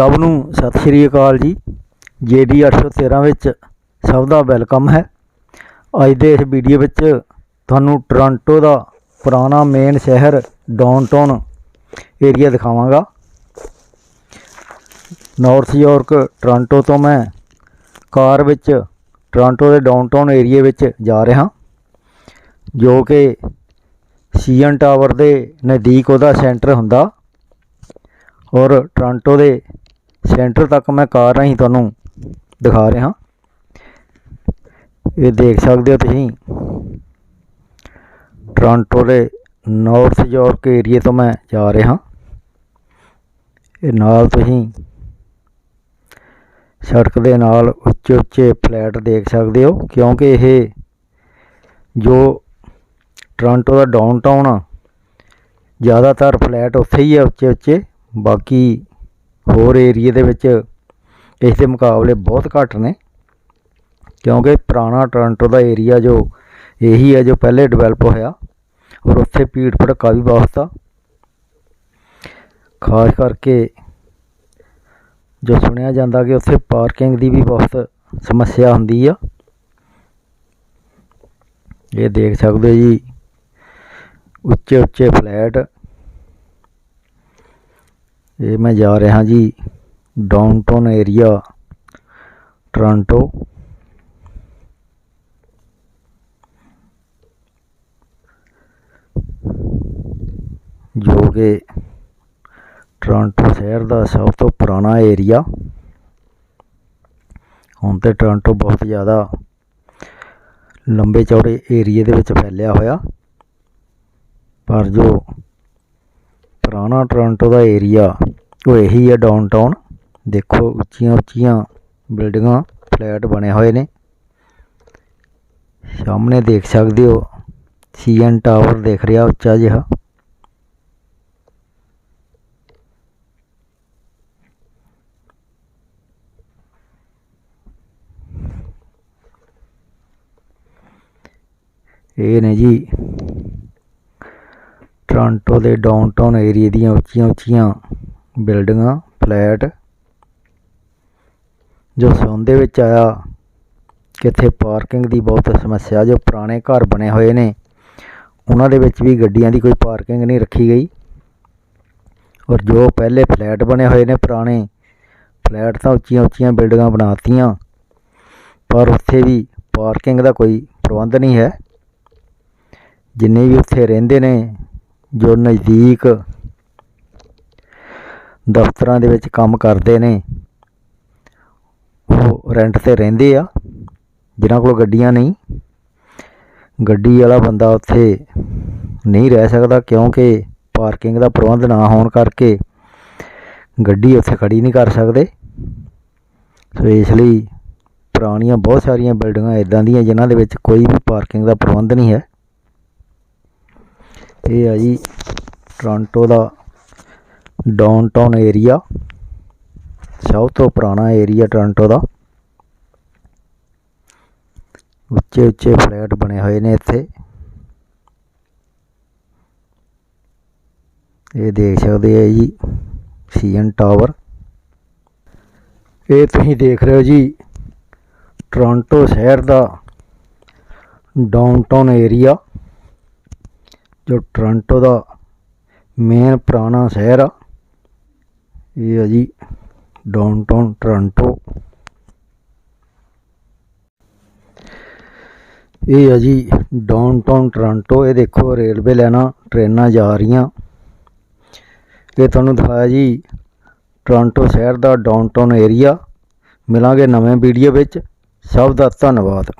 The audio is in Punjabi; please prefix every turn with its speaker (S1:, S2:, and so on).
S1: ਸਭ ਨੂੰ ਸਤਿ ਸ਼੍ਰੀ ਅਕਾਲ ਜੀ। ਜੇਡੀ 813 ਵਿੱਚ ਸਭ ਦਾ ਵੈਲਕਮ ਹੈ। ਅੱਜ ਦੇ ਇਸ ਵੀਡੀਓ ਵਿੱਚ ਤੁਹਾਨੂੰ ਟੋਰਾਂਟੋ ਦਾ ਪੁਰਾਣਾ ਮੇਨ ਸ਼ਹਿਰ ਡਾਊਨਟਾਊਨ ਏਰੀਆ ਦਿਖਾਵਾਂਗਾ। ਨਾਰਥ ਯਾਰਕ ਟੋਰਾਂਟੋ ਤੋਂ ਮੈਂ ਕਾਰ ਵਿੱਚ ਟੋਰਾਂਟੋ ਦੇ ਡਾਊਨਟਾਊਨ ਏਰੀਆ ਵਿੱਚ ਜਾ ਰਿਹਾ। ਜੋ ਕਿ ਸੀਐਨ ਟਾਵਰ ਦੇ ਨਜ਼ਦੀਕ ਉਹਦਾ ਸੈਂਟਰ ਹੁੰਦਾ। ਔਰ ਟੋਰਾਂਟੋ ਦੇ ਸੈਂਟਰ ਤੱਕ ਮੈਂ ਕਾਰ ਰਾਹੀਂ ਤੁਹਾਨੂੰ ਦਿਖਾ ਰਿਹਾ। ਇਹ ਦੇਖ ਸਕਦੇ ਹੋ ਤੁਸੀਂ। ਟੋਰਾਂਟੋ ਦੇ ਨਾਰਥ ਯਾਰਕ ਏਰੀਏ ਤੋਂ ਮੈਂ ਜਾ ਰਿਹਾ। ਇਹ ਨਾਲ ਤੁਸੀਂ ਸੜਕ ਦੇ ਨਾਲ ਉੱਚੇ ਉੱਚੇ ਫਲੈਟ ਦੇਖ ਸਕਦੇ ਹੋ, ਕਿਉਂਕਿ ਇਹ ਜੋ ਟੋਰਾਂਟੋ ਦਾ ਡਾਊਨਟਾਊਨ ਆ, ਜ਼ਿਆਦਾਤਰ ਫਲੈਟ ਉੱਥੇ ਹੀ ਆ ਉੱਚੇ ਉੱਚੇ ਬਾਕੀ ਹੋਰ ਏਰੀਏ ਦੇ ਵਿੱਚ ਇਸ ਦੇ ਮੁਕਾਬਲੇ ਬਹੁਤ ਘੱਟ ਨੇ, ਕਿਉਂਕਿ ਪੁਰਾਣਾ ਟੋਰਾਂਟੋ ਦਾ ਏਰੀਆ ਜੋ ਇਹੀ ਹੈ, ਜੋ ਪਹਿਲੇ ਡਿਵੈਲਪ ਹੋਇਆ, ਔਰ ਉੱਥੇ ਭੀੜ ਭੜੱਕਾ ਵੀ ਬਹੁਤ ਆ। ਖਾਸ ਕਰਕੇ ਜੋ ਸੁਣਿਆ ਜਾਂਦਾ ਕਿ ਉੱਥੇ ਪਾਰਕਿੰਗ ਦੀ ਵੀ ਬਹੁਤ ਸਮੱਸਿਆ ਹੁੰਦੀ ਆ। ਇਹ ਦੇਖ ਸਕਦੇ ਹੋ ਜੀ ਉੱਚੇ ਉੱਚੇ ਫਲੈਟ ਇਹ ਮੈਂ ਜਾ ਰਿਹਾ ਜੀ ਡਾਊਨਟਾਊਨ ਏਰੀਆ ਟੋਰਾਂਟੋ ਜੋ ਕਿ ਟੋਰਾਂਟੋ ਸ਼ਹਿਰ ਦਾ ਸਭ ਤੋਂ ਪੁਰਾਣਾ ਏਰੀਆ ਹੁਣ ਤੇ ਟੋਰਾਂਟੋ ਬਹੁਤ ਜ਼ਿਆਦਾ ਲੰਬੇ ਚੌੜੇ ਏਰੀਏ ਦੇ ਵਿੱਚ ਫੈਲਿਆ ਹੋਇਆ। ਪਰ ਜੋ ਪੁਰਾਣਾ ਟੋਰਾਂਟੋ ਦਾ ਏਰੀਆ, ਉਹ ਇਹੀ ਹੈ ਡਾਊਨਟਾਊਨ ਦੇਖੋ ਉੱਚੀਆਂ ਉੱਚੀਆਂ ਬਿਲਡਿੰਗਾਂ, ਫਲੈਟ ਬਣੇ ਹੋਏ ਨੇ। ਸਾਹਮਣੇ ਦੇਖ ਸਕਦੇ ਹੋ, ਸੀਐਨ ਟਾਵਰ ਦੇਖ ਰਿਹਾ ਉੱਚਾ ਜਿਹਾ। ਇਹ ਨੇ ਜੀ ਟੋਰਾਂਟੋ ਦੇ ਡਾਊਨਟਾਊਨ ਏਰੀਏ ਦੀਆਂ ਉੱਚੀਆਂ ਉੱਚੀਆਂ ਬਿਲਡਿੰਗਾਂ, ਫਲੈਟ, ਜੋ ਸੁਣ ਦੇ ਵਿੱਚ ਆਇਆ ਕਿ ਇੱਥੇ ਪਾਰਕਿੰਗ ਦੀ ਬਹੁਤ ਸਮੱਸਿਆ, ਜੋ ਪੁਰਾਣੇ ਘਰ ਬਣੇ ਹੋਏ ਨੇ, ਉਹਨਾਂ ਦੇ ਵਿੱਚ ਵੀ ਗੱਡੀਆਂ ਦੀ ਕੋਈ ਪਾਰਕਿੰਗ ਨਹੀਂ ਰੱਖੀ ਗਈ। ਔਰ ਜੋ ਪਹਿਲੇ ਫਲੈਟ ਬਣੇ ਹੋਏ ਨੇ ਪੁਰਾਣੇ, ਫਲੈਟ ਤਾਂ ਉੱਚੀਆਂ ਉੱਚੀਆਂ ਬਿਲਡਿੰਗਾਂ ਬਣਾਤੀਆਂ, ਪਰ ਉੱਥੇ ਵੀ ਪਾਰਕਿੰਗ ਦਾ ਕੋਈ ਪ੍ਰਬੰਧ ਨਹੀਂ ਹੈ। ਜਿੰਨੇ ਵੀ ਉੱਥੇ ਰਹਿੰਦੇ ਨੇ ਜੋ ਨਜ਼ਦੀਕ ਦਫ਼ਤਰਾਂ ਦੇ ਵਿੱਚ ਕੰਮ ਕਰਦੇ ਨੇ, ਉਹ ਰੈਂਟ ਤੇ ਰਹਿੰਦੇ ਆ, ਜਿਨ੍ਹਾਂ ਕੋਲ ਗੱਡੀਆਂ ਨਹੀਂ। ਗੱਡੀ ਵਾਲਾ ਬੰਦਾ ਉੱਥੇ ਨਹੀਂ ਰਹਿ ਸਕਦਾ ਕਿਉਂਕਿ ਪਾਰਕਿੰਗ ਦਾ ਪ੍ਰਬੰਧ ਨਾ ਹੋਣ ਕਰਕੇ ਗੱਡੀ ਉੱਥੇ ਖੜੀ ਨਹੀਂ ਕਰ ਸਕਦੇ। ਸੋ ਇਸ ਲਈ ਪੁਰਾਣੀਆਂ ਬਹੁਤ ਸਾਰੀਆਂ ਬਿਲਡਿੰਗਾਂ ਇਦਾਂ ਦੀਆਂ ਜਿਨ੍ਹਾਂ ਦੇ ਵਿੱਚ ਕੋਈ ਵੀ ਪਾਰਕਿੰਗ ਦਾ ਪ੍ਰਬੰਧ ਨਹੀਂ ਹੈ। ਇਹ ਆ ਜੀ ਟੋਰਾਂਟੋ ਦਾ ਡਾਊਨਟਾਊਨ ਏਰੀਆ ਸਭ ਤੋਂ ਪੁਰਾਣਾ ਏਰੀਆ ਟੋਰਾਂਟੋ ਦਾ। ਉੱਚੇ ਉੱਚੇ ਫਲੈਟ ਬਣੇ ਹੋਏ ਨੇ ਇੱਥੇ। ਇਹ ਦੇਖ ਸਕਦੇ ਆ ਜੀ ਸੀਐਨ ਟਾਵਰ ਇਹ ਤੁਸੀਂ ਦੇਖ ਰਹੇ ਹੋ ਜੀ ਟੋਰਾਂਟੋ ਸ਼ਹਿਰ ਦਾ ਡਾਊਨਟਾਊਨ ਏਰੀਆ ਜੋ ਟੋਰਾਂਟੋ ਦਾ ਮੇਨ ਪੁਰਾਣਾ ਸ਼ਹਿਰ ਆ, ਇਹ ਹੈ ਜੀ ਡਾਊਨਟਾਊਨ ਟੋਰਾਂਟੋ। ਇਹ ਹੈ ਜੀ ਡਾਊਨਟਾਊਨ ਟੋਰਾਂਟੋ। ਇਹ ਦੇਖੋ ਰੇਲਵੇ ਲੈਣਾ ਟ੍ਰੇਨਾਂ ਜਾ ਰਹੀਆਂ। ਇਹ ਤੁਹਾਨੂੰ ਦਿਖਾਇਆ ਜੀ ਟੋਰਾਂਟੋ ਸ਼ਹਿਰ ਦਾ ਡਾਊਨਟਾਊਨ ਏਰੀਆ ਮਿਲਾਂਗੇ ਨਵੇਂ ਵੀਡੀਓ ਵਿੱਚ। ਸਭ ਦਾ ਧੰਨਵਾਦ।